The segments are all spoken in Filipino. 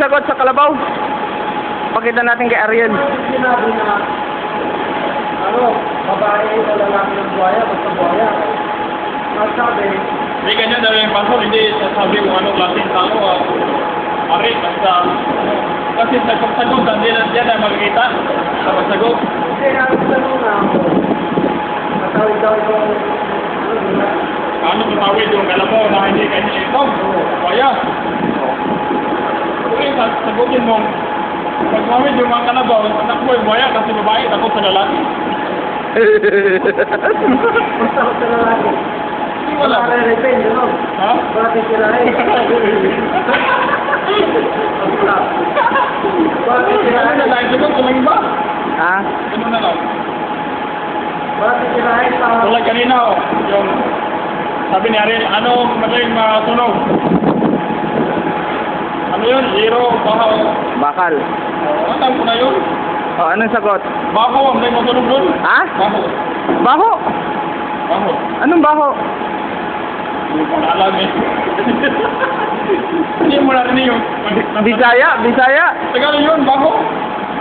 nagsagot sa kalabaw? Pakita natin kay Ariel. Sinabi na, ano, babae o lalaki ng buhaya, basta buhaya. At sabi, Hindi ganyan daw yung pastor, hindi sasabi kung anong klaseng tao. ah. Ari, basta. Kasi sa pagsagot, hindi na yan na makikita. Sa pagsagot. hindi tanong na ako. Natawid daw ito, ano, tutawid yung kalabaw na hindi kanya ito? Kaya. Kung yung sagutin mo, pag tumawid yung mga kalabaw, anak mo yung buhaya kasi babae, takot sa lalaki. Basta ako sa lalaki. Wala wala. ka re-repent, ano? Ha? Bakit sila eh? Bakit sila eh? sagot ko lang iba. ha? Ano na lang. Bakit sila eh? Sa- Tulad kanina, oh, yung sabi ni Ariel, ano madaling matunog? Yun? Zero, bahaw. Bakal. Oh, alam ko na yun. O, anong sagot? Baho, ang madaling matunog doon. Ha? Baho. Baho. Baho. Anong baho? Hindi ko na alam eh. Hindi mo na rin yun. Bisaya, Bisaya. Tagalog yun, baho.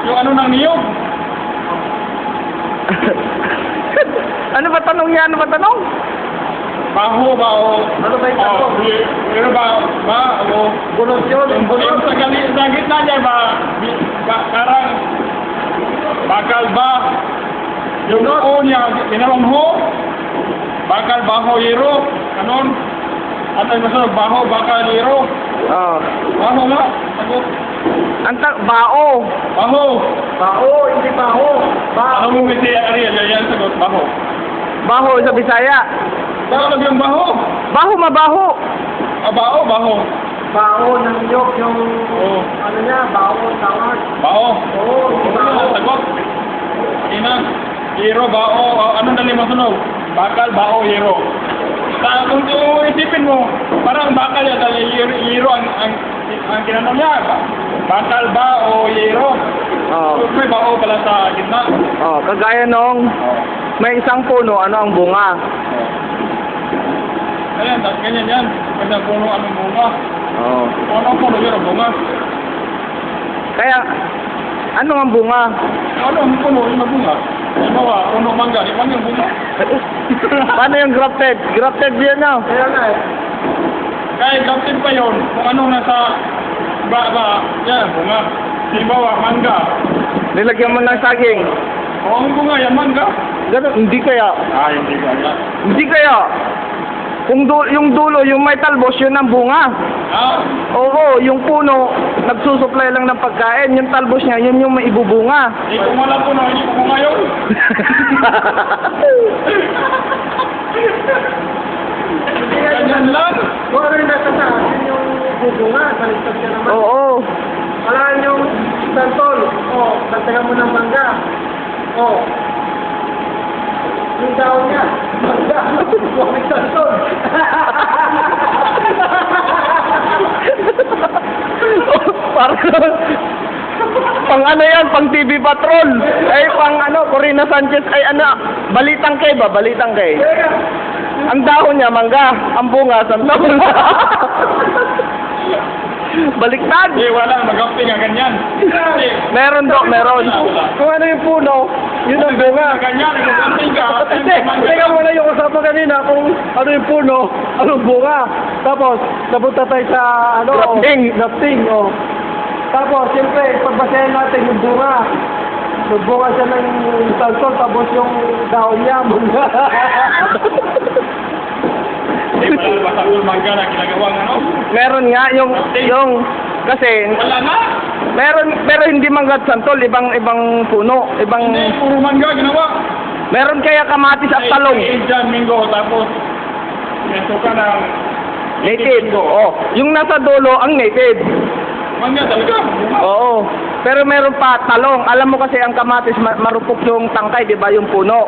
Yung ano ng niyog. ano ba tanong niya? Ano ba tanong? Baho, baho. Ano ba yung Oh, ba, ba, o, Bunot yun, bunot. sa, gali, sa gitna niya ba, ba, karang, bakal ba, yung o niya, pinamang ho, bakal baho yero, kanon, at ay masarap baho, bakal yero, Oh. baho nga, sagot, Ang ta- bao. baho, Bao, hindi bao. Bao. ano mo kasi Ariel, yan sagot, baho. Baho sa Bisaya. Tagalog yung baho, Baho, mabaho. ah, baho, baho, Bao ng niyog yung Oo. ano niya, bao tawag. baho, Oo, Ano bao. na, sagot, ina, yero, bao, ah, anong dali masunog? Bakal, bao, yero. Sa kung isipin mo, parang bakal yan, yero, yero ang, ang, ang tinanong niya. Bakal ba o yero? Oh. So, may bao pala sa gitna. Oh, kagaya nung may isang puno, ano ang bunga? Ayan, tapos ganyan yan. Kasi ang puno, anong bunga? Oh. Kung anong puno yun, ang bunga. Kaya, ano ang bunga? Ano ang puno, yung bunga? Halimbawa, puno mangga, di yung bunga. Paano yung grafted? Grafted yan no? Kaya nga eh. Kahit kaptin pa yun, kung ano nasa ba, ba, yan, bunga. Halimbawa, mangga. Nilagyan mo ng saging. O ang bunga, yan mangga. Ganun, hindi kaya. Ah, hindi kaya. Hindi kaya. Kung du- yung dulo, yung may talbos, yun ang bunga. Ah, Oo, yung puno, nagsusupply lang ng pagkain. Yung talbos niya, yun yung may ibubunga. eh kung wala puno, hindi ko bunga yun. Hindi nga Ganyan lang. Kung ano yung nasa sa akin yung bubunga, baliktad ka naman. Oo. Wala yung santol. O, dagdagan mo ng mangga. O. Yung daon niya. Parang pang ano yan, pang TV Patrol. Ay, pang ano, Corina Sanchez. Ay, ano, balitang kay ba? Balitang kay. Ang dahon niya, mangga. Ang bunga, santol. Baliktad. Eh, wala, mag-upting ang ganyan. Meron do, meron. Kung ano yung puno, yun ang bunga. ganyan, mag-upting ka. Hindi, teka muna yung usapan kanina kung ano yung puno, anong bunga. Tapos, napunta tayo sa, ano, Grafting. grafting, oh. Tapos, siyempre, pagbasahin natin yung bunga. Nagbunga siya ng salsol, tapos yung daon niya, bunga. Eh, wala ba sa mangga na ginagawang ano? Meron nga, yung, yung, kasi, Wala na. meron, pero hindi manggat santol, ibang, ibang puno, ibang, Hindi, puro mangga ginawa. meron kaya kamatis at talong. Eh, dyan, Mingo, tapos, meso ka ng Native. Oh, yung nasa dulo ang native. mangga talaga. Oo. Pero meron pa talong. Alam mo kasi ang kamatis ma- marupok yung tangkay, 'di ba, yung puno.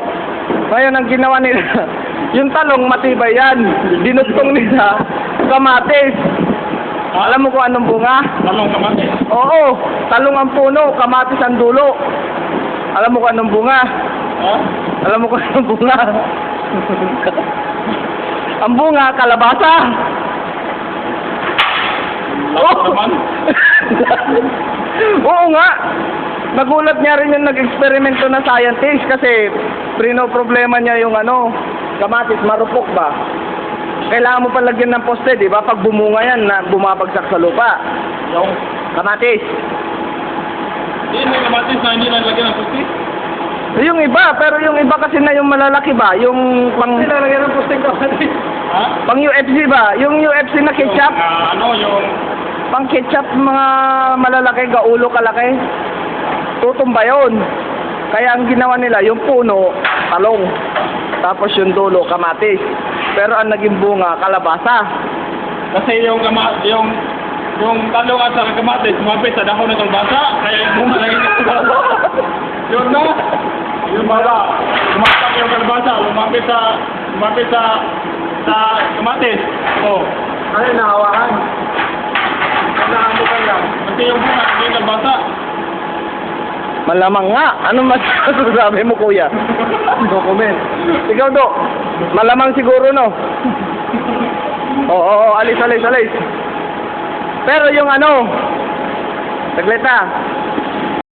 Ngayon ang ginawa nila, yung talong matibay yan. Dinugtong nila kamatis. Alam mo kung anong bunga? Talong kamati. Oo, talong ang puno, kamatis ang dulo. Alam mo kung anong bunga? Ha? Alam mo kung anong bunga? ang bunga, kalabasa. Tapos naman. nga. Nagulat niya rin yung nag-eksperimento na scientist kasi prino problema niya yung ano, kamatis marupok ba? Kailangan mo pa lagyan ng poste, di ba? Pag bumunga yan, na bumabagsak sa lupa. Yung, Kamatis. hindi may kamatis na hindi nalagyan ng pusti. Yung iba, pero yung iba kasi na yung malalaki ba? Yung pang, Nilalagyan ng posting kamatis. Ha? pang UFC ba? Yung UFC na ketchup? Yung, ah, ano, yung, Pang ketchup mga malalaki, gaulo kalaki. Tutumba yun. Kaya ang ginawa nila, yung puno, talong. Tapos yung dulo, kamatis. Pero ang naging bunga, kalabasa. kasi yung, kama, yung, yung talong at saka kamatis, sumapit sa dahon ng kalbasa, kaya yung bunga lagi Yun na. Yung bala, sumapak yung kalbasa, lumapit sa, lumapit sa, sa kamatis. Oh. Ano nahawakan? Naamukan lang. Kasi yung bunga, hindi yung kalbasa. Malamang nga. Ano mas masasabi mo, kuya? No comment. Ikaw, do. Malamang siguro, no? Oo, oo, oo. alis, alis, alis. Pero yung ano, saglit na.